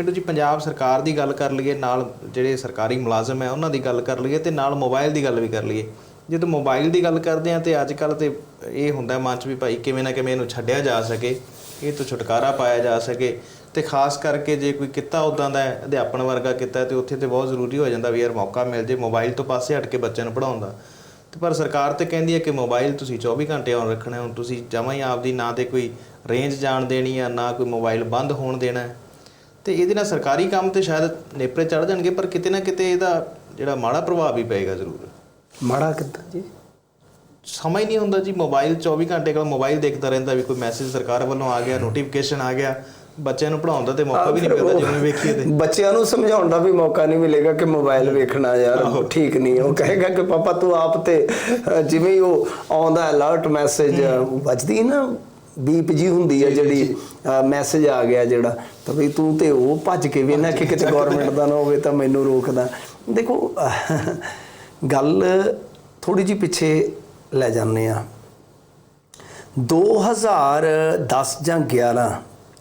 ਪਿੰਡੂ ਜੀ ਪੰਜਾਬ ਸਰਕਾਰ ਦੀ ਗੱਲ ਕਰ ਲਈਏ ਨਾਲ ਜਿਹੜੇ ਸਰਕਾਰੀ ਮੁਲਾਜ਼ਮ ਹੈ ਉਹਨਾਂ ਦੀ ਗੱਲ ਕਰ ਲਈਏ ਤੇ ਨਾਲ ਮੋਬਾਈਲ ਦੀ ਗੱਲ ਵੀ ਕਰ ਲਈਏ। ਜਦੋਂ ਮੋਬਾਈਲ ਦੀ ਗੱਲ ਕਰਦੇ ਆ ਤੇ ਅੱਜ ਕੱਲ ਤੇ ਇਹ ਹੁੰਦਾ ਮਨ ਚ ਵੀ ਭਾਈ ਕਿਵੇਂ ਨਾ ਕਿਵੇਂ ਇਹਨੂੰ ਛੱਡਿਆ ਜਾ ਸਕੇ ਇਹ ਤੋਂ ਛੁਟਕਾਰਾ ਪਾਇਆ ਜਾ ਸਕੇ ਤੇ ਖਾਸ ਕਰਕੇ ਜੇ ਕੋਈ ਕਿੱਤਾ ਉਦਾਂ ਦਾ ਹੈ, ਅਧਿਆਪਨ ਵਰਗਾ ਕਿੱਤਾ ਹੈ ਤੇ ਉੱਥੇ ਤੇ ਬਹੁਤ ਜ਼ਰੂਰੀ ਹੋ ਜਾਂਦਾ ਵੀ ਯਾਰ ਮੌਕਾ ਮਿਲ ਜੇ ਮੋਬਾਈਲ ਤੋਂ ਪਾਸੇ ਹਟ ਕੇ ਬੱਚਿਆਂ ਨੂੰ ਪੜਾਉਣ ਦਾ। ਤੇ ਪਰ ਸਰਕਾਰ ਤੇ ਕਹਿੰਦੀ ਹੈ ਕਿ ਮੋਬਾਈਲ ਤੁਸੀਂ 24 ਘੰਟੇ ਔਨ ਰੱਖਣਾ ਹੁਣ ਤੁਸੀਂ ਜਮਾਂ ਹੀ ਆਪਦੀ ਨਾ ਤੇ ਕੋਈ ਰੇਂਜ ਜਾਣ ਦੇਣੀ ਆ ਨਾ ਕੋਈ ਮੋਬਾਈਲ ਬੰਦ ਹੋਣ ਦੇਣਾ ਹੈ। ਤੇ ਇਹਦੇ ਨਾਲ ਸਰਕਾਰੀ ਕੰਮ ਤੇ ਸ਼ਾਇਦ ਨੇਪਰੇ ਚੜ ਜਾਣਗੇ ਪਰ ਕਿਤੇ ਨਾ ਕਿਤੇ ਇਹਦਾ ਜਿਹੜਾ ਮਾੜਾ ਪ੍ਰਭਾਵ ਵੀ ਪਏਗਾ ਜ਼ਰੂਰ। ਮਾੜਾ ਕਿੱਦਾਂ ਜੀ? ਸਮਾਂ ਹੀ ਨਹੀਂ ਹੁੰਦਾ ਜੀ ਮੋਬਾਈਲ 24 ਘੰਟੇ ਕੋਲ ਮੋਬਾਈਲ ਦੇਖਦਾ ਰਹਿੰਦਾ ਵੀ ਕੋਈ ਮੈਸੇਜ ਸਰਕਾਰ ਵੱਲੋਂ ਆ ਗਿਆ ਨੋਟੀਫਿਕੇਸ਼ਨ ਆ ਗਿਆ ਬੱਚਿਆਂ ਨੂੰ ਪੜਾਉਣ ਦਾ ਤੇ ਮੌਕਾ ਵੀ ਨਹੀਂ ਮਿਲਦਾ ਜਿਵੇਂ ਵੇਖੀਏ ਤੇ। ਬੱਚਿਆਂ ਨੂੰ ਸਮਝਾਉਣ ਦਾ ਵੀ ਮੌਕਾ ਨਹੀਂ ਮਿਲੇਗਾ ਕਿ ਮੋਬਾਈਲ ਵੇਖਣਾ ਯਾਰ ਠੀਕ ਨਹੀਂ ਉਹ ਕਹੇਗਾ ਕਿ ਪਾਪਾ ਤੂੰ ਆਪ ਤੇ ਜਿਵੇਂ ਹੀ ਉਹ ਆਉਂਦਾ ਅਲਰਟ ਮੈਸੇਜ ਵੱਜਦੀ ਨਾ ਬੀਪ ਜੀ ਹੁੰਦੀ ਹੈ ਜਿਹੜੀ ਮੈਸੇਜ ਆ ਗਿਆ ਜਿਹੜਾ ਤਾਂ ਵੀ ਤੂੰ ਤੇ ਉਹ ਭੱਜ ਕੇ ਵੀ ਨਾ ਕਿ ਕਿਤੇ ਗਵਰਨਮੈਂਟ ਦਾ ਨਾ ਹੋਵੇ ਤਾਂ ਮੈਨੂੰ ਰੋਕਦਾ। ਦੇਖੋ ਗੱਲ ਥੋੜੀ ਜੀ ਪਿੱਛੇ ਲੈ ਜਾਂਦੇ ਆ 2010 ਜਾਂ 11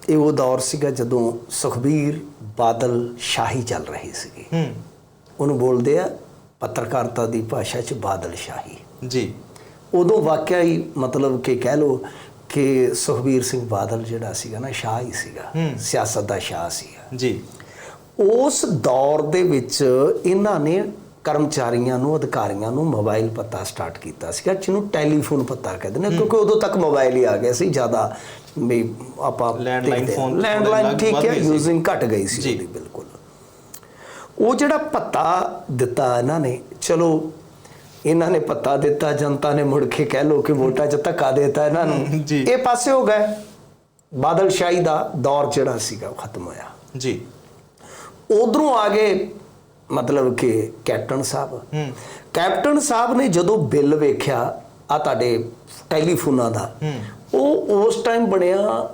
ਇਹ ਉਹ ਦੌਰ ਸੀਗਾ ਜਦੋਂ ਸੁਖਬੀਰ ਬਾਦਲ ਸ਼ਾਹੀ ਚੱਲ ਰਹੀ ਸੀਗੀ। ਹੂੰ। ਉਹਨੂੰ ਬੋਲਦੇ ਆ ਪੱਤਰਕਾਰਤਾ ਦੀ ਭਾਸ਼ਾ 'ਚ ਬਾਦਲ ਸ਼ਾਹੀ। ਜੀ। ਉਦੋਂ ਵਾਕਿਆ ਹੀ ਮਤਲਬ ਕਿ ਕਹਿ ਲੋ ਕਿ ਸੁਖਬੀਰ ਸਿੰਘ ਬਾਦਲ ਜਿਹੜਾ ਸੀਗਾ ਨਾ ਸ਼ਾਹ ਹੀ ਸੀਗਾ। ਸਿਆਸਤ ਦਾ ਸ਼ਾਹ ਸੀਗਾ। ਜੀ। ਉਸ ਦੌਰ ਦੇ ਵਿੱਚ ਇਹਨਾਂ ਨੇ ਕਰਮਚਾਰੀਆਂ ਨੂੰ ਅਧਿਕਾਰੀਆਂ ਨੂੰ ਮੋਬਾਈਲ ਪਤਾ ਸਟਾਰਟ ਕੀਤਾ ਸੀਗਾ ਜਿਹਨੂੰ ਟੈਲੀਫੋਨ ਪਤਾ ਕਹਿੰਦੇ ਨੇ ਕਿਉਂਕਿ ਉਦੋਂ ਤੱਕ ਮੋਬਾਈਲ ਹੀ ਆ ਗਿਆ ਸੀ ਜ਼ਿਆਦਾ ਵੀ ਆਪਾਂ Landline phone ਲੈਂਡਲਾਈਨ ਠੀਕ ਹੈ ਸੀ। ਯੂਜ਼ਿੰਗ ਘਟ ਗਈ ਸੀ ਬਿਲਕੁਲ। ਉਹ ਜਿਹੜਾ ਪੱਤਾ ਦਿੱਤਾ ਇਹਨਾਂ ਨੇ ਚਲੋ ਇਹਨਾਂ ਨੇ ਪੱਤਾ ਦਿੱਤਾ ਜਨਤਾ ਨੇ ਮੁੜ ਕੇ ਕਹਿ ਲੋ ਕਿ ਵੋਟਾਂ 'ਚ ਧੱਕਾ ਦੇਤਾ ਇਹਨਾਂ ਨੂੰ। ਇਹ ਪਾਸੇ ਹੋ ਗਏ। ਬਾਦਲ ਸ਼ਾਹੀ ਦਾ ਦੌਰ ਜਿਹੜਾ ਸੀਗਾ ਉਹ ਖਤਮ ਹੋਇਆ। ਜੀ। ਉਧਰੋਂ ਆ ਗਏ ਮਤਲਬ ਕਿ ਕੈਪਟਨ ਸਾਹਿਬ। ਕੈਪਟਨ ਸਾਹਿਬ ਨੇ ਜਦੋਂ ਬਿੱਲ ਵੇਖਿਆ ਆ ਤੁਹਾਡੇ ਟੈਲੀਫੋਨਾਂ ਦਾ ਉਹ ਉਸ ਟਾਈਮ ਬਣਿਆ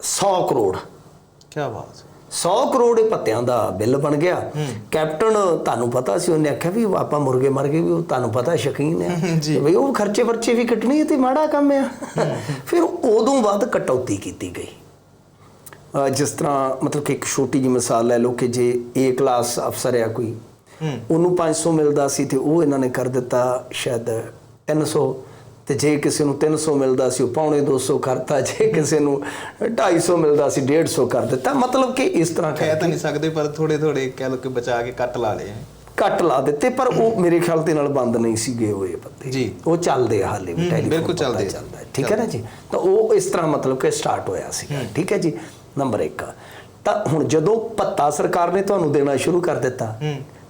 100 ਕਰੋੜ। ਕੀ ਬਾਤ ਹੈ। 100 ਕਰੋੜ ਦੇ ਪੱਤਿਆਂ ਦਾ ਬਿੱਲ ਬਣ ਗਿਆ। ਕੈਪਟਨ ਤੁਹਾਨੂੰ ਪਤਾ ਸੀ ਉਹਨੇ ਆਖਿਆ ਵੀ ਆਪਾਂ ਮੁਰਗੇ ਮਰ ਗਏ ਵੀ ਉਹ ਤੁਹਾਨੂੰ ਪਤਾ ਸ਼ਕੀਨ ਹੈ। ਵੀ ਉਹ ਖਰਚੇ ਵਰਚੇ ਵੀ ਕੱਟਣੇ ਤੇ ਮਾੜਾ ਕੰਮ ਆ। ਫਿਰ ਉਦੋਂ ਬਾਅਦ ਕਟੌਤੀ ਕੀਤੀ ਗਈ। ਜਿਸ ਤਰ੍ਹਾਂ ਮਤਲਬ ਕਿ ਇੱਕ ਛੋਟੀ ਜਿਹੀ ਮਿਸਾਲ ਲੈ ਲਓ ਕਿ ਜੇ ਏ ਕਲਾਸ ਅਫਸਰ ਆ ਕੋਈ ਉਹਨੂੰ 500 ਮਿਲਦਾ ਸੀ ਤੇ ਉਹ ਇਹਨਾਂ ਨੇ ਕਰ ਦਿੱਤਾ ਸ਼ਾਇਦ 300 ਤੇ ਜੇ ਕਿਸੇ ਨੂੰ 300 ਮਿਲਦਾ ਸੀ ਉਹ ਪੌਣੇ 200 ਕਰਤਾ ਜੇ ਕਿਸੇ ਨੂੰ 250 ਮਿਲਦਾ ਸੀ 150 ਕਰ ਦਿੱਤਾ। ਮਤਲਬ ਕਿ ਇਸ ਤਰ੍ਹਾਂ ਕਹਿ ਤਾਂ ਨਹੀਂ ਸਕਦੇ ਪਰ ਥੋੜੇ ਥੋੜੇ ਕਹਿ ਲੋ ਕਿ ਬਚਾ ਕੇ ਕੱਟ ਲਾ ਲਏ ਕੱਟ ਲਾ ਦਿੱਤੇ ਪਰ ਉਹ ਮੇਰੇ ਖਿਆਲ ਦੇ ਨਾਲ ਬੰਦ ਨਹੀਂ ਸੀਗੇ ਹੋਏ ਪੱਤੇ ਜੀ। ਉਹ ਚੱਲਦੇ ਆ ਹਾਲੇ ਵੀ ਟੈਲੀਫੋਨ ਬਿਲਕੁਲ ਚੱਲਦੇ। ਚੱਲਦਾ ਠੀਕ ਹੈ ਨਾ ਜੀ? ਤਾਂ ਉਹ ਇਸ ਤਰ੍ਹਾਂ ਮਤਲਬ ਕਿ ਸਟਾਰਟ ਹੋਇਆ ਸੀਗਾ ਠੀਕ ਹੈ ਜੀ? ਨੰਬਰ 1 ਤਾਂ ਹੁਣ ਜਦੋਂ ਪੱਤਾ ਸਰਕਾਰ ਨੇ ਤੁਹਾਨੂੰ ਦੇਣਾ ਸ਼ੁਰੂ ਕਰ ਦਿੱਤਾ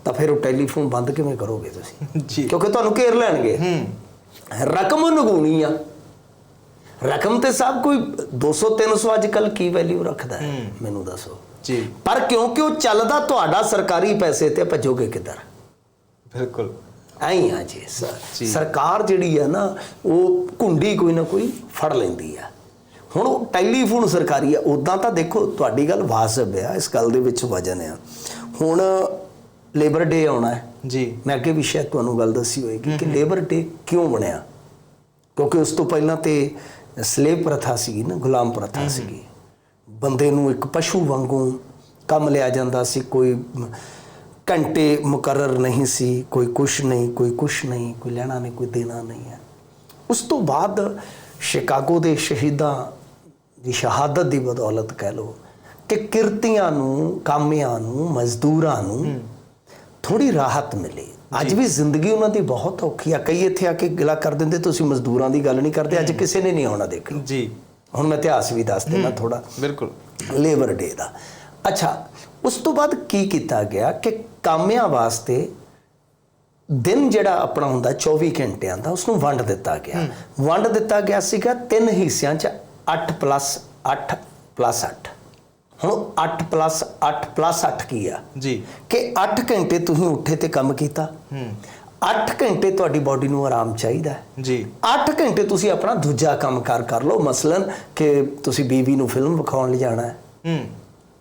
ਤਾਂ ਫਿਰ ਉਹ ਟੈਲੀਫੋਨ ਬੰਦ ਕਿਵੇਂ ਕਰੋਗੇ ਤੁਸੀਂ? ਜੀ। ਕਿਉਂਕਿ ਤੁਹਾਨੂੰ ਘੇਰ ਲੈਣਗੇ। ਹੂੰ। ਰਕਮ ਨਗੂਣੀ ਆ। ਰਕਮ ਤੇ ਸਭ ਕੋਈ 200 300 ਅੱਜ ਕੱਲ ਕੀ ਵੈਲਿਊ ਰੱਖਦਾ ਹੈ। ਮੈਨੂੰ ਦੱਸੋ। ਜੀ। ਪਰ ਕਿਉਂਕਿ ਉਹ ਚੱਲਦਾ ਤੁਹਾਡਾ ਸਰਕਾਰੀ ਪੈਸੇ ਤੇ ਭੱਜੋਗੇ ਕਿੱਧਰ? ਬਿਲਕੁਲ। ਐਂ ਆ ਜੀ। ਸਰਕਾਰ ਜਿਹੜੀ ਆ ਨਾ ਉਹ ਕੁੰਡੀ ਕੋਈ ਨਾ ਕੋਈ ਫੜ ਲੈਂਦੀ ਆ। ਹੁਣ ਉਹ ਟੈਲੀਫੋਨ ਸਰਕਾਰੀ ਆ ਉਦਾਂ ਤਾਂ ਦੇਖੋ ਤੁਹਾਡੀ ਗੱਲ ਵਾਜਬ ਆ ਇਸ ਗੱਲ ਦੇ ਵਿੱਚ ਵਜਨ ਆ। ਹੁਣ ਲੇਬਰ ਡੇ ਆਉਣਾ ਹੈ। ਜੀ। ਮੈਂ ਅੱਗੇ ਵੀ ਸ਼ਾਇਦ ਤੁਹਾਨੂੰ ਗੱਲ ਦੱਸੀ ਹੋਏਗੀ ਕਿ ਲੇਬਰ ਡੇ ਕਿਉਂ ਬਣਿਆ? ਕਿਉਂਕਿ ਉਸ ਤੋਂ ਪਹਿਲਾਂ ਤੇ ਸਲੇਵ ਪ੍ਰਥਾ ਸੀਗੀ ਨਾ ਗੁਲਾਮ ਪ੍ਰਥਾ ਸੀਗੀ। ਬੰਦੇ ਨੂੰ ਇੱਕ ਪਸ਼ੂ ਵਾਂਗੂ ਕੰਮ ਲਿਆ ਜਾਂਦਾ ਸੀ ਕੋਈ ਘੰਟੇ ਮੁਕਰਰ ਨਹੀਂ ਸੀ ਕੋਈ ਕੁਛ ਨਹੀਂ ਕੋਈ ਕੁਛ ਨਹੀਂ ਕੋਈ ਲੈਣਾ ਨਹੀਂ ਕੋਈ ਦੇਣਾ ਨਹੀਂ ਹੈ। ਉਸ ਤੋਂ ਬਾਅਦ ਸ਼ਿਕਾਗੋ ਦੇ ਸ਼ਹੀਦਾਂ ਦੀ ਸ਼ਹਾਦਤ ਦੀ ਬਦੌਲਤ ਕਹਿ ਲਓ ਕਿ ਕਿਰਤੀਆਂ ਨੂੰ ਕਾਮਿਆਂ ਨੂੰ ਮਜ਼ਦੂਰਾਂ ਨੂੰ ਥੋੜੀ ਰਾਹਤ ਮਿਲੀ। ਅੱਜ ਵੀ ਜ਼ਿੰਦਗੀ ਉਹਨਾਂ ਦੀ ਬਹੁਤ ਔਖੀ ਆ। ਕਈ ਇੱਥੇ ਆ ਕੇ ਗਿਲਾ ਕਰ ਦਿੰਦੇ ਤੁਸੀਂ ਮਜ਼ਦੂਰਾਂ ਦੀ ਗੱਲ ਨਹੀਂ ਕਰਦੇ। ਅੱਜ ਕਿਸੇ ਨੇ ਨਹੀਂ ਆਉਣਾ ਦੇਖੋ ਜੀ। ਹੁਣ ਮੈਂ ਇਤਿਹਾਸ ਵੀ ਦੱਸ ਦੇਣਾ ਥੋੜਾ ਬਿਲਕੁਲ। ਲੇਬਰ ਡੇ ਦਾ। ਅੱਛਾ ਉਸ ਤੋਂ ਬਾਅਦ ਕੀ ਕੀਤਾ ਗਿਆ ਕਿ ਕਾਮਿਆਂ ਵਾਸਤੇ ਦਿਨ ਜਿਹੜਾ ਆਪਣਾ ਹੁੰਦਾ 24 ਘੰਟਿਆਂ ਦਾ ਉਸ ਨੂੰ ਵੰਡ ਦਿੱਤਾ ਗਿਆ। ਵੰਡ ਦਿੱਤਾ ਗਿਆ ਸੀਗਾ ਤਿੰਨ ਹਿੱਸਿਆਂ 'ਚ 8 8 8 ਹੁਣ 8 8 8 ਕੀ ਆ? ਜੀ। ਕਿ 8 ਘੰਟੇ ਤੁਸੀਂ ਉੱਠੇ ਤੇ ਕੰਮ ਕੀਤਾ। ਹੂੰ। 8 ਘੰਟੇ ਤੁਹਾਡੀ ਬਾਡੀ ਨੂੰ ਆਰਾਮ ਚਾਹੀਦਾ ਹੈ। ਜੀ। 8 ਘੰਟੇ ਤੁਸੀਂ ਆਪਣਾ ਦੂਜਾ ਕੰਮਕਾਰ ਕਰ ਲਓ ਮਸਲਨ ਕਿ ਤੁਸੀਂ ਬੀਵੀ ਨੂੰ ਫਿਲਮ ਵਿਖਾਉਣ ਲਈ ਜਾਣਾ ਹੈ। ਹੂੰ।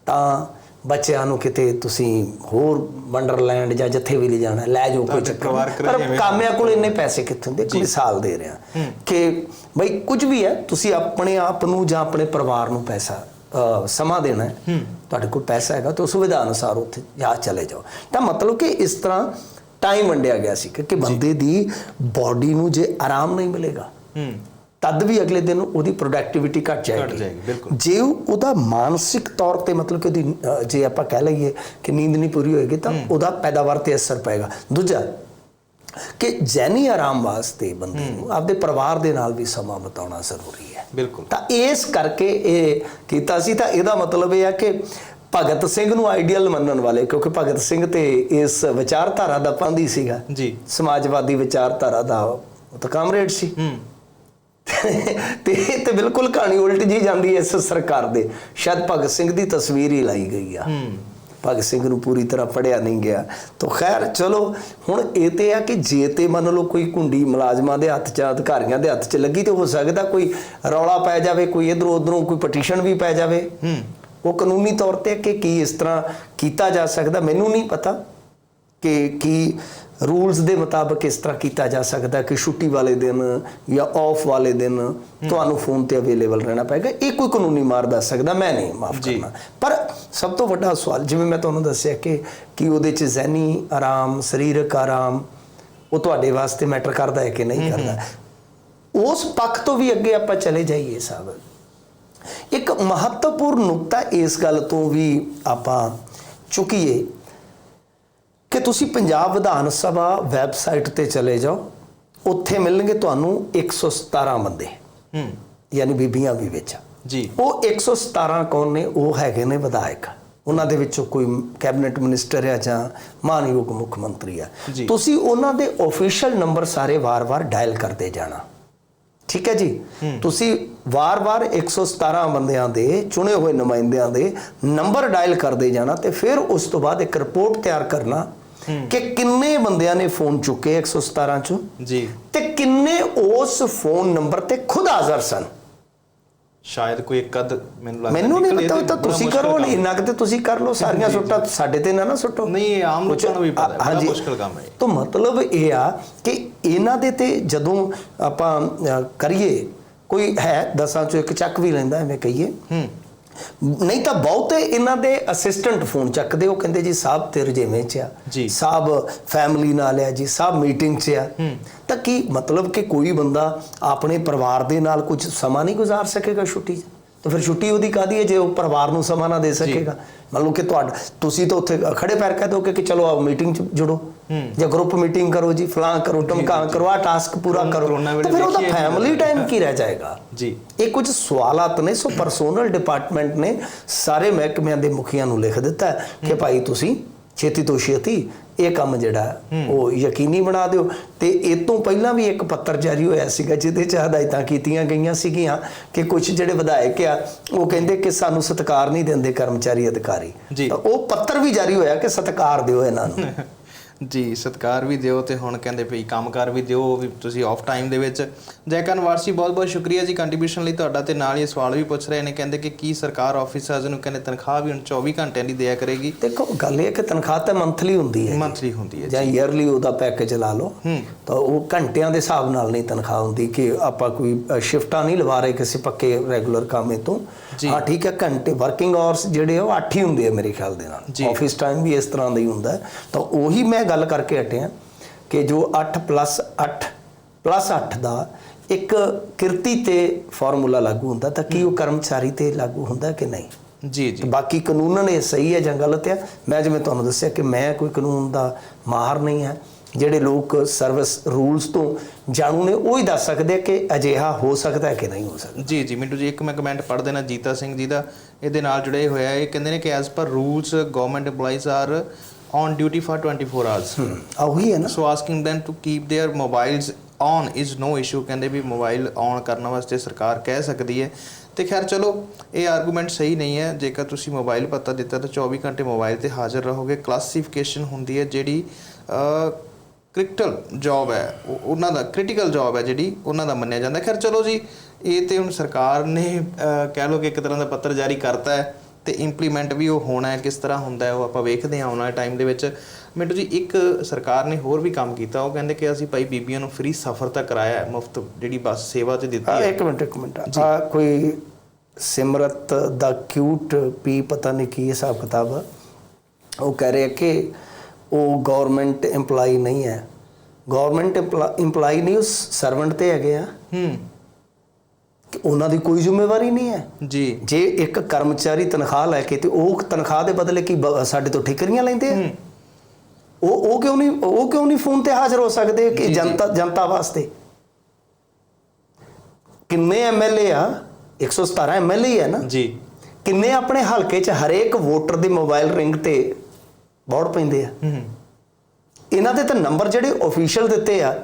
ਤਾਂ ਬੱਚਿਆਂ ਨੂੰ ਕਿਤੇ ਤੁਸੀਂ ਹੋਰ ਵੰਡਰਲੈਂਡ ਜਾਂ ਜਿੱਥੇ ਵੀ ਲੈ ਜਾਣਾ ਲੈ ਜਾਓ ਕੋਈ ਚੱਕਰ। ਪਰ ਕਾਮਿਆਂ ਕੋਲ ਇੰਨੇ ਪੈਸੇ ਕਿੱਥੋਂ ਦੇ? ਇੱਕ ਮਿਸਾਲ ਦੇ ਰਿਹਾ। ਕਿ ਬਈ ਕੁਝ ਵੀ ਹੈ ਤੁਸੀਂ ਆਪਣੇ ਆਪ ਨੂੰ ਜਾਂ ਆਪਣੇ ਪਰਿਵਾਰ ਨੂੰ ਪੈਸਾ ਸਮਾਂ ਦੇਣਾ ਹੈ। ਤੁਹਾਡੇ ਕੋਲ ਪੈਸਾ ਹੈਗਾ ਤਾਂ ਸੁਵਿਧਾ ਅਨੁਸਾਰ ਉੱਥੇ ਜਾ ਚਲੇ ਜਾਓ। ਤਾਂ ਮਤਲਬ ਕਿ ਇਸ ਤਰ੍ਹਾਂ ਟਾਈਮ ਵੰਡਿਆ ਗਿਆ ਸੀ ਕਿ ਬੰਦੇ ਦੀ ਬਾਡੀ ਨੂੰ ਜੇ ਆਰਾਮ ਨਹੀਂ ਮਿਲੇਗਾ ਤਦ ਵੀ ਅਗਲੇ ਦਿਨ ਉਹਦੀ ਪ੍ਰੋਡਕਟਿਵਿਟੀ ਘਟ ਜਾਏਗੀ। ਜੇ ਉਹ- ਉਹਦਾ ਮਾਨਸਿਕ ਤੌਰ ਤੇ ਮਤਲਬ ਕਿ ਉਹਦੀ ਜੇ ਆਪਾਂ ਕਹਿ ਲਈਏ ਕਿ ਨੀਂਦ ਨਹੀਂ ਪੂਰੀ ਹੋਏਗੀ ਤਾਂ ਉਹਦਾ ਪੈਦਾਵਾਰ ਤੇ ਅਸਰ ਪਏਗਾ। ਦੂਜਾ ਕਿ ਜੈਨੀ ਆਰਾਮ ਵਾਸਤੇ ਬੰਦੇ ਨੂੰ ਆਪਦੇ ਪਰਿਵਾਰ ਦੇ ਨਾਲ ਵੀ ਸਮਾਂ ਬਿਤਾਉਣਾ ਜ਼ਰੂਰੀ ਹੈ। ਬਿਲਕੁਲ। ਤਾਂ ਇਸ ਕਰਕੇ ਇਹ ਕੀਤਾ ਸੀ ਤਾਂ ਇਹਦਾ ਮਤਲਬ ਇਹ ਹੈ ਕਿ ਭਗਤ ਸਿੰਘ ਨੂੰ ਆਈਡੀਅਲ ਮੰਨਣ ਵਾਲੇ ਕਿਉਂਕਿ ਭਗਤ ਸਿੰਘ ਤੇ ਇਸ ਵਿਚਾਰਧਾਰਾ ਦਾ ਪੰਦੀ ਸੀਗਾ। ਜੀ। ਸਮਾਜਵਾਦੀ ਵਿਚਾਰਧਾਰਾ ਦਾ ਉਹ ਤਾਂ ਕਾਮਰੇਡ ਸੀ। ਹੂੰ। ਤੇ ਤੇ ਬਿਲਕੁਲ ਕਹਾਣੀ ਉਲਟ ਜੀ ਜਾਂਦੀ ਹੈ ਇਸ ਸਰਕਾਰ ਦੇ। ਸ਼ਾਇਦ ਭਗਤ ਸਿੰਘ ਦੀ ਤਸਵੀਰ ਹੀ ਲਾਈ ਗਈ ਆ। ਹੂੰ। ਭਗਤ ਸਿੰਘ ਨੂੰ ਪੂਰੀ ਤਰ੍ਹਾਂ ਪੜਿਆ ਨਹੀਂ ਗਿਆ। ਤਾਂ ਖੈਰ ਚਲੋ ਹੁਣ ਇਹ ਤੇ ਆ ਕਿ ਜੇ ਤੇ ਮੰਨ ਲਓ ਕੋਈ ਕੁੰਡੀ ਮੁਲਾਜ਼ਮਾਂ ਦੇ ਹੱਥ 'ਚ ਅਧਿਕਾਰੀਆਂ ਦੇ ਹੱਥ 'ਚ ਲੱਗੀ ਤੇ ਹੋ ਸਕਦਾ ਕੋਈ ਰੌਲਾ ਪੈ ਜਾਵੇ ਕੋਈ ਇਧਰੋਂ ਉਧਰੋਂ ਕੋਈ ਪਟੀਸ਼ਨ ਵੀ ਪੈ ਜਾਵੇ। ਹੂੰ। ਉਹ ਕਾਨੂੰਨੀ ਤੌਰ ਤੇ ਕਿ ਕੀ ਇਸ ਤਰ੍ਹਾਂ ਕੀਤਾ ਜਾ ਸਕਦਾ ਮੈਨੂੰ ਨਹੀਂ ਪਤਾ ਕਿ ਕੀ ਰੂਲਸ ਦੇ ਮੁਤਾਬਕ ਇਸ ਤਰ੍ਹਾਂ ਕੀਤਾ ਜਾ ਸਕਦਾ ਕਿ ਛੁੱਟੀ ਵਾਲੇ ਦਿਨ ਜਾਂ ਆਫ ਵਾਲੇ ਦਿਨ ਤੁਹਾਨੂੰ ਫੋਨ ਤੇ ਅਵੇਲੇਬਲ ਰਹਿਣਾ ਪਏਗਾ। ਇਹ ਕੋਈ ਕਾਨੂੰਨੀ ਮਾਰ ਦੱਸ ਸਕਦਾ ਮੈਂ ਨਹੀਂ ਮਾਫ। ਕਰਨਾ। ਪਰ ਸਭ ਤੋਂ ਵੱਡਾ ਸਵਾਲ ਜਿਵੇਂ ਮੈਂ ਤੁਹਾਨੂੰ ਦੱਸਿਆ ਕਿ ਕੀ ਉਹਦੇ ਚ ਜ਼ਹਿਨੀ ਆਰਾਮ ਸਰੀਰਕ ਆਰਾਮ ਉਹ ਤੁਹਾਡੇ ਵਾਸਤੇ ਮੈਟਰ ਕਰਦਾ ਹੈ ਕਿ ਨਹੀਂ ਕਰਦਾ? ਉਸ ਪੱਖ ਤੋਂ ਵੀ ਅੱਗੇ ਆਪਾਂ ਚਲੇ ਜਾਈਏ ਸਾਹਿਬ ਇੱਕ ਮਹੱਤਵਪੂਰਨ ਨੁਕਤਾ ਇਸ ਗੱਲ ਤੋਂ ਵੀ ਆਪਾਂ ਚੁੱਕੀਏ ਕਿ ਤੁਸੀਂ ਪੰਜਾਬ ਵਿਧਾਨ ਸਭਾ ਵੈਬਸਾਈਟ ਤੇ ਚਲੇ ਜਾਓ ਉੱਥੇ ਮਿਲਣਗੇ ਤੁਹਾਨੂੰ 117 ਬੰਦੇ। ਹੂੰ। ਯਾਨੀ ਬੀਬੀਆਂ ਵੀ ਵਿੱਚ। ਜੀ। ਉਹ 117 ਕੌਣ ਨੇ? ਉਹ ਹੈਗੇ ਨੇ ਵਿਧਾਇਕ। ਉਹਨਾਂ ਦੇ ਵਿੱਚੋਂ ਕੋਈ ਕੈਬਨਿਟ ਮਿਨਿਸਟਰ ਆ ਜਾਂ ਮਾਨਯੋਗ ਮੁੱਖ ਮੰਤਰੀ ਆ। ਤੁਸੀਂ ਉਹਨਾਂ ਦੇ ਆਫੀਸ਼ੀਅਲ ਨੰਬਰ ਸਾਰੇ ਵਾਰ-ਵਾਰ ਡਾਇਲ ਕਰਦੇ ਜਾਣਾ। ਠੀਕ ਹੈ ਜੀ? ਤੁਸੀਂ ਵਾਰ-ਵਾਰ 117 ਬੰਦਿਆਂ ਦੇ ਚੁਣੇ ਹੋਏ ਨੁਮਾਇੰਦਿਆਂ ਦੇ ਨੰਬਰ ਡਾਇਲ ਕਰਦੇ ਜਾਣਾ ਤੇ ਫਿਰ ਉਸ ਤੋਂ ਬਾਅਦ ਇੱਕ ਰਿਪੋਰਟ ਤਿਆਰ ਕਰਨਾ ਕਿ ਕਿੰਨੇ ਬੰਦਿਆਂ ਨੇ ਫੋਨ ਚੁੱਕੇ 117 ਚੋਂ? ਜੀ। ਤੇ ਕਿੰਨੇ ਉਸ ਫੋਨ ਨੰਬਰ ਤੇ ਖੁਦ ਹਾਜ਼ਰ ਸਨ? ਸ਼ਾਇਦ ਕੋਈ ਇੱਕ ਅੱਧ ਮੈਨੂੰ ਲੱਗਦਾ ਮੈਨੂੰ ਨਹੀਂ ਪਤਾ ਤਾਂ ਤੁਸੀਂ ਕਰੋ। ਇੰਨਾ ਕਿਤੇ ਤੁਸੀਂ ਕਰ ਲਓ ਸਾਰੀਆਂ ਸੁੱਟਾਂ ਸਾਡੇ ਤੇ ਨਾ ਨਾ ਸੁੱਟੋ। ਨਹੀਂ ਇਹ ਆਮ ਲੋਕਾਂ ਨੂੰ ਵੀ ਪਤਾ ਹੈ ਬੜਾ। ਮੁਸ਼ਕਿਲ ਕੰਮ ਹੈ। ਤਾਂ ਮਤਲਬ ਇਹ ਆ ਕਿ ਇਹਨਾਂ ਦੇ ਤੇ ਜਦੋਂ ਆਪਾਂ ਕਰੀਏ ਕੋਈ ਹੈ ਦਸਾਂ ਚੋਂ ਇੱਕ ਚੱਕ ਵੀ ਲੈਂਦਾ ਐਵੇਂ ਕਹੀਏ। ਹੂੰ। ਨਹੀਂ ਤਾਂ ਬਹੁਤੇ ਇਹਨਾਂ ਦੇ ਅਸਿਸਟੈਂਟ ਫੋਨ ਚੱਕਦੇ ਉਹ ਕਹਿੰਦੇ ਜੀ ਸਾਹਿਬ ਤੇ ਰਜੇਵੇਂ ਚ ਆ। ਜੀ। ਸਾਹਿਬ ਫੈਮਿਲੀ ਨਾਲ ਆ ਜੀ ਸਾਹਿਬ ਮੀਟਿੰਗ 'ਚ ਆ। ਤਾਂ ਕੀ ਮਤਲਬ ਕਿ ਕੋਈ ਬੰਦਾ ਆਪਣੇ ਪਰਿਵਾਰ ਦੇ ਨਾਲ ਕੁਝ ਸਮਾਂ ਨਹੀਂ ਗੁਜ਼ਾਰ ਸਕੇਗਾ ਛੁੱਟੀ 'ਚ? ਤਾਂ ਫਿਰ ਛੁੱਟੀ ਉਹਦੀ ਕਾਦੀ ਹੈ ਜੇ ਉਹ ਪਰਿਵਾਰ ਨੂੰ ਸਮਾਂ ਨਾ ਦੇ ਸਕੇਗਾ? ਮੰਨ ਲਓ ਕਿ ਤੁਹਾਡਾ ਤੁਸੀਂ ਤਾਂ ਉੱਥੇ ਖੜੇ ਪੈਰ ਕਹਿ ਦੋਗੇ ਕਿ ਚਲੋ ਆਓ ਮੀਟਿੰਗ 'ਚ ਜੁੜੋ। ਜਾਂ ਗਰੁੱਪ ਮੀਟਿੰਗ ਕਰੋ ਜੀ ਫਲਾਂ ਕਰੋ ਟਮਕਾਂ ਕਰੋ ਆ ਟਾਸਕ ਪੂਰਾ ਕਰੋ ਤਾਂ ਫਿਰ ਉਹਦਾ ਫੈਮਿਲੀ ਟਾਈਮ ਕੀ ਰਹਿ ਜਾਏਗਾ? ਜੀ। ਇਹ ਕੁਝ ਸਵਾਲਾਤ ਨੇ ਸੋ ਪਰਸੋਨਲ ਡਿਪਾਰਟਮੈਂਟ ਨੇ ਸਾਰੇ ਮਹਿਕਮਿਆਂ ਦੇ ਮੁਖੀਆਂ ਨੂੰ ਲਿਖ ਦਿੱਤਾ ਕਿ ਭਾਈ ਤੁਸੀਂ ਛੇਤੀ ਤੋਂ ਛੇਤੀ ਇਹ ਕੰਮ ਜਿਹੜਾ ਉਹ ਯਕੀਨੀ ਬਣਾ ਦਿਓ। ਤੇ ਇਹ ਤੋਂ ਪਹਿਲਾਂ ਵੀ ਇੱਕ ਪੱਤਰ ਜਾਰੀ ਹੋਇਆ ਸੀਗਾ ਜਿਹਦੇ ਚ ਹਦਾਇਤਾਂ ਕੀਤੀਆਂ ਗਈਆਂ ਸੀਗੀਆਂ ਕਿ ਕੁਝ ਜਿਹੜੇ ਵਿਧਾਇਕ ਆ ਉਹ ਕਹਿੰਦੇ ਕਿ ਸਾਨੂੰ ਸਤਿਕਾਰ ਨਹੀਂ ਦਿੰਦੇ ਕਰਮਚਾਰੀ ਅਧਿਕਾਰੀ। ਤਾਂ ਉਹ ਪੱਤਰ ਵੀ ਜਾਰੀ ਹੋਇਆ ਕਿ ਸਤਿਕਾਰ ਦਿਓ ਇਹਨਾਂ ਨੂੰ। ਜੀ ਸਤਕਾਰ ਵੀ ਦਿਓ ਤੇ ਹੁਣ ਕਹਿੰਦੇ ਭਈ ਕੰਮਕਾਰ ਵੀ ਦਿਓ ਵੀ ਤੁਸੀਂ ਆਫ ਟਾਈਮ ਦੇ ਵਿੱਚ ਜੈਕਨ ਵਾਰਸੀ ਬਹੁਤ ਬਹੁਤ ਸ਼ੁਕਰੀਆ ਜੀ ਕੰਟਰੀਬਿਊਸ਼ਨ ਲਈ ਤੁਹਾਡਾ ਤੇ ਨਾਲ ਹੀ ਇਹ ਸਵਾਲ ਵੀ ਪੁੱਛ ਰਹੇ ਨੇ ਕਹਿੰਦੇ ਕਿ ਕੀ ਸਰਕਾਰ ਆਫੀਸਰਸ ਨੂੰ ਕਹਿੰਦੇ ਤਨਖਾਹ ਵੀ ਹੁਣ 24 ਘੰਟਿਆਂ ਦੀ ਦਿਆ ਕਰੇਗੀ ਦੇਖੋ ਗੱਲ ਇਹ ਕਿ ਤਨਖਾਹ ਤਾਂ ਮੰਥਲੀ ਹੁੰਦੀ ਹੈ ਮੰਥਲੀ ਹੁੰਦੀ ਹੈ ਜਾਂ ਈਅਰਲੀ ਉਹਦਾ ਪੈਕੇਜ ਲਾ ਲਓ। ਤਾਂ ਉਹ ਘੰਟਿਆਂ ਦੇ ਹਿਸਾਬ ਨਾਲ ਨਹੀਂ ਤਨਖਾਹ ਹੁੰਦੀ ਕਿ ਆਪਾਂ ਕੋਈ ਸ਼ਿਫਟਾਂ ਨਹੀਂ ਲਵਾ ਰਹੇ ਕਿਸੇ ਪੱਕੇ ਰੈਗੂਲਰ ਕਾਮੇ ਤੋਂ। ਹਾਂ ਠੀਕ ਹੈ ਘੰਟੇ ਵਰਕਿੰਗ ਆਵਰਸ ਜਿਹੜੇ ਉਹ 8 ਹੀ ਹੁੰਦੇ ਆ ਮੇਰੇ ਖਿਆਲ ਦੇ। ਨਾਲ ਆਫਿਸ ਟਾਈਮ ਵੀ ਇਸ ਤਰ੍ਹਾਂ ਦਾ ਹੀ ਹੁੰਦਾ। ਤਾਂ ਉਹੀ ਮੈਂ ਗੱਲ ਕਰਕੇ ਹਟਿਆ ਕਿ ਜੋ 8 8 8 ਦਾ ਇੱਕ ਕਿਰਤੀ ਤੇ ਫਾਰਮੂਲਾ ਲਾਗੂ ਹੁੰਦਾ ਤਾਂ ਕੀ ਉਹ ਕਰਮਚਾਰੀ ਤੇ ਲਾਗੂ ਹੁੰਦਾ ਕਿ ਨਹੀਂ? ਜੀ ਜੀ। ਬਾਕੀ ਕਾਨੂੰਨ ਇਹ ਸਹੀ ਹੈ ਜਾਂ ਗਲਤ ਹੈ? ਮੈਂ ਜਿਵੇਂ ਤੁਹਾਨੂੰ ਦੱਸਿਆ ਕਿ ਮੈਂ ਕੋਈ ਕਾਨੂੰਨ ਦਾ ਮਾਹਰ ਨਹੀਂ ਹੈ। ਜਿਹੜੇ ਲੋਕ ਸਰਵਿਸ ਰੂਲਸ ਤੋਂ ਜਾਣੂ ਨੇ ਉਹ ਹੀ ਦੱਸ ਸਕਦੇ ਆ ਕਿ ਅਜਿਹਾ ਹੋ ਸਕਦਾ ਹੈ ਕਿ ਨਹੀਂ ਹੋ ਸਕਦਾ। ਜੀ ਜੀ। ਮਿੰਟੂ ਜੀ ਇੱਕ ਮੈਂ ਕਮੈਂਟ ਪੜ੍ਹ ਦੇਣਾ ਜੀਤਾ ਸਿੰਘ ਜੀ ਦਾ। ਇਹਦੇ ਨਾਲ ਜੁੜੇ ਹੋਇਆ ਇਹ ਕਹਿੰਦੇ ਨੇ ਕਿ as per rules government EMPLOYEES are on duty for 24 hours. ਆ ਉਹੀ ਹੈ ਨਾ So asking them to keep their mobiles on is no issue. ਕਹਿੰਦੇ ਵੀ ਮੋਬਾਈਲ ਔਨ ਕਰਨ ਵਾਸਤੇ ਸਰਕਾਰ ਕਹਿ ਸਕਦੀ ਹੈ ਤੇ ਖੈਰ ਚਲੋ ਇਹ ਆਰਗੂਮੈਂਟ ਸਹੀ ਨਹੀਂ ਹੈ ਜੇਕਰ ਤੁਸੀਂ ਮੋਬਾਈਲ ਪਤਾ ਦਿੱਤਾ ਤਾਂ 24 ਘੰਟੇ ਮੋਬਾਈਲ ਤੇ ਹਾਜ਼ਰ ਰਹੋਗੇ ਕਲਾਸੀਫਿਕੇਸ਼ਨ ਹੁੰਦੀ ਹੈ ਜਿਹੜੀ ਕ੍ਰਿਟੀਕਲ ਜੌਬ ਹੈ ਉਹ- ਉਹਨਾਂ ਦਾ ਕ੍ਰਿਟੀਕਲ ਜੌਬ ਹੈ ਜਿਹੜੀ ਉਹਨਾਂ ਦਾ ਮੰਨਿਆ ਜਾਂਦਾ ਖੈਰ ਚਲੋ ਜੀ ਇਹ ਤੇ ਹੁਣ ਸਰਕਾਰ ਨੇ ਅਹ, ਕਹਿ ਲਓ ਕਿ ਇੱਕ ਤਰ੍ਹਾਂ ਦਾ ਪੱਤਰ ਜਾਰੀ ਕਰਤਾ ਤੇ ਇੰਪਲੀਮੈਂਟ ਵੀ ਉਹ ਹੋਣਾ ਹੈ ਕਿਸ ਤਰ੍ਹਾਂ ਹੁੰਦਾ ਹੈ ਉਹ ਆਪਾਂ ਵੇਖਦੇ ਹਾਂ ਆਉਣ ਵਾਲੇ ਟਾਈਮ ਦੇ ਵਿੱਚ। ਮਿੰਟੂ ਜੀ ਇੱਕ ਸਰਕਾਰ ਨੇ ਹੋਰ ਵੀ ਕੰਮ ਕੀਤਾ ਉਹ ਕਹਿੰਦੇ ਕਿ ਅਸੀਂ ਭਾਈ ਬੀਬੀਆਂ ਨੂੰ ਫ੍ਰੀ ਸਫ਼ਰ ਤਾਂ ਕਰਾਇਆ ਹੈ ਮੁਫਤ ਜਿਹੜੀ ਬੱਸ ਸੇਵਾ ਤੇ ਦਿੱਤੀ ਹੈ ਇੱਕ ਮਿੰਟ ਇੱਕ ਮਿੰਟ। ਆ ਕੋਈ ਸਿਮਰਤ ਦਾ ਕਿਊਟ ਪੀ ਪਤਾ ਨਹੀਂ ਕੀ ਹਿਸਾਬ ਕਿਤਾਬ ਉਹ ਕਹਿ ਰਿਹਾ ਕਿ ਉਹ ਗਵਰਨਮੈਂਟ EMPLOYE ਨਹੀਂ ਹੈ। ਗਵਰਨਮੈਂਟ EMPLOYE ਨਹੀਂ ਉਹ ਸਰਵੈਂਟ ਤੇ ਹੈਗੇ ਆ। ਹੂੰ। ਕਿ ਉਹਨਾਂ ਦੀ ਕੋਈ ਜ਼ਿੰਮੇਵਾਰੀ ਨਹੀਂ ਹੈ। ਜੀ। ਜੇ ਇੱਕ ਕਰਮਚਾਰੀ ਤਨਖਾਹ ਲੈ ਕੇ ਤੇ ਉਹ ਤਨਖਾਹ ਦੇ ਬਦਲੇ ਕੀ ਬ- ਸਾਡੇ ਤੋਂ ਠਿਕਰੀਆਂ ਲੈਂਦੇ ਆ? ਉਹ ਉਹ ਕਿਉਂ ਨਹੀਂ ਉਹ ਕਿਉਂ ਨਹੀਂ ਫੋਨ ਤੇ ਹਾਜ਼ਰ ਹੋ ਸਕਦੇ ਕਿ। ਜਨਤਾ ਜਨਤਾ ਵਾਸਤੇ? ਕਿੰਨੇ ਐਮਐਲਏ ਆ? 117 ਐਮਐਲਏ ਹੈ ਨਾ? ਜੀ। ਕਿੰਨੇ ਆਪਣੇ ਹਲਕੇ 'ਚ ਹਰੇਕ ਵੋਟਰ ਦੇ ਮੋਬਾਈਲ ਰਿੰਗ ਤੇ ਬੌੜ ਪੈਂਦੇ ਆ? ਹੂੰ ਇਹਨਾਂ ਦੇ ਤਾਂ ਨੰਬਰ ਜਿਹੜੇ ਅਫੀਸ਼ੀਅਲ ਦਿੱਤੇ ਆ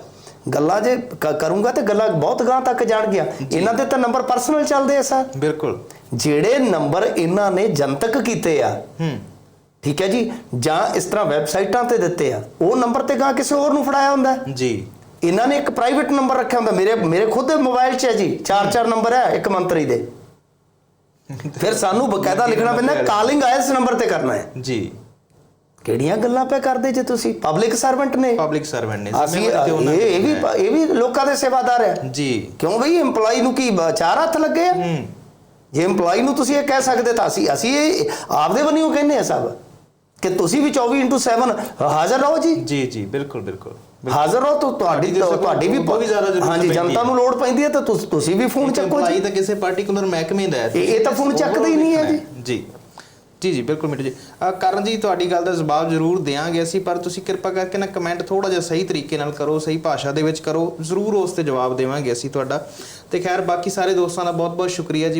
ਗੱਲਾਂ ਜੇ ਕਰੂੰਗਾ ਤੇ ਗੱਲਾਂ ਬਹੁਤ ਗਾਂ ਤੱਕ ਜਾਣ ਗਿਆ ਇਹਨਾਂ ਦੇ ਤਾਂ ਨੰਬਰ ਪਰਸਨਲ ਚੱਲਦੇ ਆ ਸਰ। ਬਿਲਕੁਲ। ਜਿਹੜੇ ਨੰਬਰ ਇਹਨਾਂ ਨੇ ਜਨਤਕ ਕੀਤੇ ਆ ਹੂੰ। ਠੀਕ ਹੈ ਜੀ ਜਾਂ ਇਸ ਤਰ੍ਹਾਂ ਵੈਬਸਾਈਟਾਂ ਤੇ ਦਿੱਤੇ ਆ ਉਹ ਨੰਬਰ ਤੇ ਗਾਂ ਕਿਸੇ ਹੋਰ ਨੂੰ ਫੜਾਇਆ ਹੁੰਦਾ। ਜੀ। ਇਹਨਾਂ ਨੇ ਇੱਕ ਪ੍ਰਾਈਵੇਟ ਨੰਬਰ ਰੱਖਿਆ ਹੁੰਦਾ। ਮੇਰੇ ਮੇਰੇ ਖੁਦ ਦੇ ਮੋਬਾਈਲ 'ਚ ਹੈ ਜੀ ਚਾਰ ਚਾਰ ਨੰਬਰ ਹੈ ਇੱਕ ਮੰਤਰੀ ਦੇ। ਫਿਰ ਸਾਨੂੰ ਬਕਾਇਦਾ ਲਿਖਣਾ ਪੈਂਦਾ ਕਾਲਿੰਗ ਆ ਇਸ ਨੰਬਰ ਤੇ ਕਰਨਾ ਹੈ। ਜੀ। ਕਿਹੜੀਆਂ ਗੱਲਾਂ ਪੈ ਕਰਦੇ ਜੇ ਤੁਸੀਂ? ਪਬਲਿਕ ਸਰਵੈਂਟ ਨੇ। ਪਬਲਿਕ ਸਰਵੈਂਟ ਨੇ। ਅਸੀਂ ਇਹ ਇਹ ਵੀ ਹੈ। ਇਹ ਵੀ ਲੋਕਾਂ ਦੇ ਸੇਵਾਦਾਰ ਹੈ। ਜੀ। ਕਿਉਂ ਬਈ? EMPLOYE ਨੂੰ ਕੀ ਚਾਰ ਹੱਥ ਲੱਗੇ ਆ? ਹੂੰ। ਜੇ EMPLOYE ਨੂੰ ਤੁਸੀਂ ਇਹ ਕਹਿ ਸਕਦੇ ਤਾਂ ਅਸੀਂ ਅਸੀਂ ਇਹ ਆਪਦੇ ਬੰਨਿਓ ਕਹਿੰਦੇ ਆ ਸਭ। ਕਿ ਤੁਸੀਂ ਵੀ 24/7 ਹਾਜ਼ਰ ਰਹੋ ਜੀ। ਜੀ ਜੀ ਬਿਲਕੁਲ ਬਿਲਕੁਲ। ਹਾਜ਼ਰ ਰਹੋ ਤਾਂ ਤੁਹਾਡੀ ਤੁਹਾਡੀ ਵੀ ਬਹੁਤ ਜ਼ਿਆਦਾ ਜ਼ਰੂਰਤ ਹਾਂਜੀ ਜਨਤਾ ਹੈ। ਨੂੰ ਲੋੜ ਪੈਂਦੀ ਹੈ ਤਾਂ ਤੁਸ- ਵੀ ਫੋਨ ਚੱਕੋ ਭਾਈ ਜੀ ਤਾਂ ਕਿਸੇ ਪਾਰਟਿਕੂਲਰ ਮਹਿਕਮੇ ਦਾ ਹੈ। ਇਹ ਤਾਂ ਫੋਨ ਚੱਕਦਾ ਹੀ ਨਹੀਂ ਹੈ। ਜੀ। ਜੀ। ਜੀ ਜੀ, ਬਿਲਕੁਲ ਮਿੱਟੂ ਜੀ। ਅਹ ਕਰਨ ਜੀ ਤੁਹਾਡੀ ਗੱਲ ਦਾ ਜਵਾਬ ਜ਼ਰੂਰ ਦੇਾਂਗੇ ਅਸੀਂ, ਪਰ ਤੁਸੀਂ ਕਿਰਪਾ ਕਰਕੇ ਨਾ ਕਮੈਂਟ ਥੋੜਾ ਜਿਹਾ ਸਹੀ ਤਰੀਕੇ ਨਾਲ ਕਰੋ, ਸਹੀ ਭਾਸ਼ਾ ਦੇ ਵਿੱਚ ਕਰੋ, ਜ਼ਰੂਰ ਉਸ ਤੇ ਜਵਾਬ ਦੇਵਾਂਗੇ ਅਸੀਂ ਤੁਹਾਡਾ। ਤੇ ਖੈਰ, ਬਾਕੀ ਸਾਰੇ ਦੋਸਤਾਂ ਦਾ ਬਹੁਤ ਬਹੁਤ ਸ਼ੁਕਰੀਆ ਜੀ।